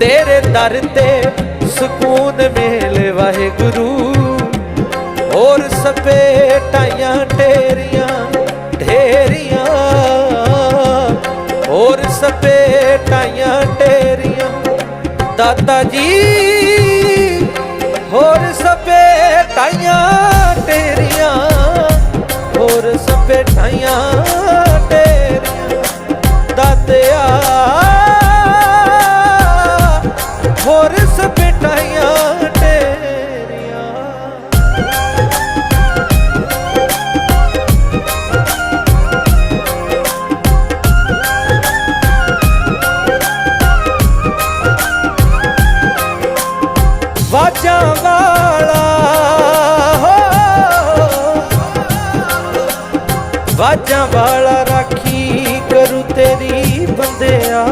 ਤੇਰੇ ਦਰ ਤੇ ਸਕੂਨ ਮੇਲੇ ਵਾਹਿਗੁਰੂ। ਹੋਰ ਸਪੇ ਟਾਈਆਂ ਢੇਰੀਆਂ। ਢੇਰੀਆਂ ਹੋਰ ਸਪੇ ਟਾਈਆਂ ਢੇਰੀਆਂ ਦਾਤਾ ਜੀ, ਹੋਰ ਸਪੇ ਟਾਈਆਂ ਢੇਰੀਆਂ ਹੋਰ ਸਪੇ ਹੋਰ ਸਪੇ ਟਾਈਆਂ ਵਾਜਾਂ ਵਾਲਾ ਹੋ। ਵਾਜਾਂ ਵਾਲਾ ਰਾਖੀ ਕਰੂ ਤੇਰੀ ਬੰਦਿਆ।